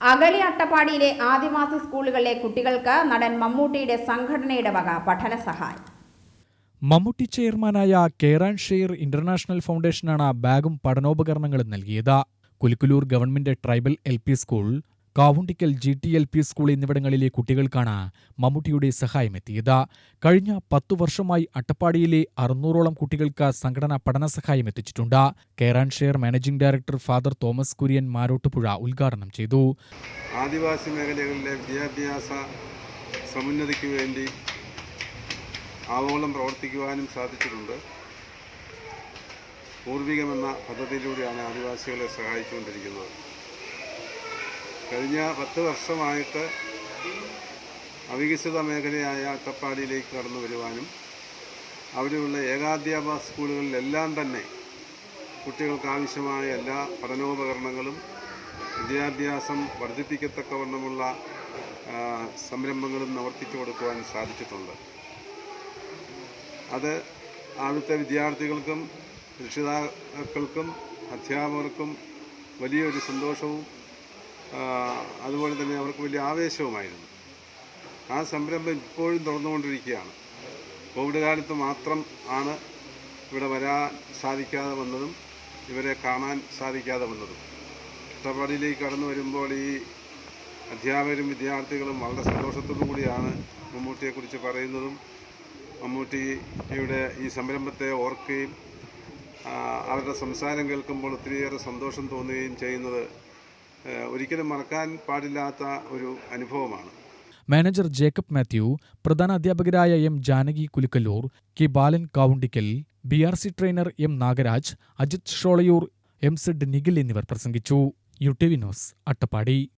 അഗളി അട്ടപ്പാടിയിലെ ആദിവാസി സ്കൂളുകളിലെ കുട്ടികൾക്ക് നടൻ മമ്മൂട്ടിയുടെ സംഘടനയുടെ വക പഠന സഹായം. മമ്മൂട്ടി ചെയർമാനായ കേരാൻ ഷെയർ ഇന്റർനാഷണൽ ഫൗണ്ടേഷനാണ് ബാഗും പഠനോപകരണങ്ങളും നൽകിയത്. Kulukkalur government tribal L school Kavundikkal G T L P school എന്നിവിടങ്ങളിലെ കുട്ടികൾക്കാണ് മമ്മൂട്ടിയുടെ സഹായമെത്തിയത്. കഴിഞ്ഞ പത്തു വർഷമായി അട്ടപ്പാടിയിലെ അറുന്നൂറോളം കുട്ടികൾക്ക് സംഘടന പഠന സഹായം എത്തിച്ചിട്ടുണ്ട്. കേറാൻ share managing director father Thomas Kurian Marottupuzha ഉദ്ഘാടനം ചെയ്തു. ആദിവാസി മേഖലകളിലെ വിദ്യാഭ്യാസ സമുന്നതിക്ക് വേണ്ടി ആവോളം പ്രവർത്തിക്കുവാനും സാധിച്ചിട്ടുണ്ട്. പൂർവികമെന്ന പദ്ധതിയിലൂടെയാണ് ആദിവാസികളെ സഹായിച്ചുകൊണ്ടിരിക്കുന്നത്. കഴിഞ്ഞ പത്ത് വർഷമായിട്ട് അവികസിത മേഖലയായ അട്ടപ്പാടിയിലേക്ക് കടന്നു വരുവാനും അവിടെയുള്ള ഏകാധ്യാപക സ്കൂളുകളിലെല്ലാം തന്നെ കുട്ടികൾക്ക് ആവശ്യമായ എല്ലാ പഠനോപകരണങ്ങളും വിദ്യാഭ്യാസം വർദ്ധിപ്പിക്കത്തക്കവണ്ണമുള്ള സംരംഭങ്ങളും നിവർത്തിച്ചു കൊടുക്കുവാൻ സാധിച്ചിട്ടുണ്ട്. അത് അവിടുത്തെ വിദ്യാർത്ഥികൾക്കും രക്ഷിതാക്കൾക്കും അധ്യാപകർക്കും വലിയൊരു സന്തോഷവും അതുപോലെ തന്നെ അവർക്ക് വലിയ ആവേശവുമായിരുന്നു. ആ സംരംഭം ഇപ്പോഴും തുറന്നുകൊണ്ടിരിക്കുകയാണ് കോവിഡ് കാലത്ത് മാത്രം ആണ് ഇവിടെ വരാൻ സാധിക്കാതെ വന്നതും ഇവരെ കാണാൻ സാധിക്കാതെ വന്നതും. ഇഷ്ടപ്പാടിയിലേക്ക് കടന്നു വരുമ്പോൾ ഈ അധ്യാപകരും വിദ്യാർത്ഥികളും വളരെ സന്തോഷത്തോടു കൂടിയാണ് മമ്മൂട്ടിയെക്കുറിച്ച് പറയുന്നതും മമ്മൂട്ടിയുടെ ഈ സംരംഭത്തെ ഓർക്കുകയും അവരുടെ സംസാരം കേൾക്കുമ്പോൾ ഒത്തിരിയേറെ സന്തോഷം തോന്നുകയും ചെയ്യുന്നത് ഒരിക്കലും മറക്കാൻ പാടില്ലാത്ത ഒരു അനുഭവമാണ്. മാനേജർ ജേക്കബ് മാത്യു പ്രധാന അധ്യാപകരായ M Janaki Kulukkallur K Balan Kavundikkal B R C trainer M Nagaraj Ajith Sholayur M Z Nikhil എന്നിവർ പ്രസംഗിച്ചു. U T V news Attappadi.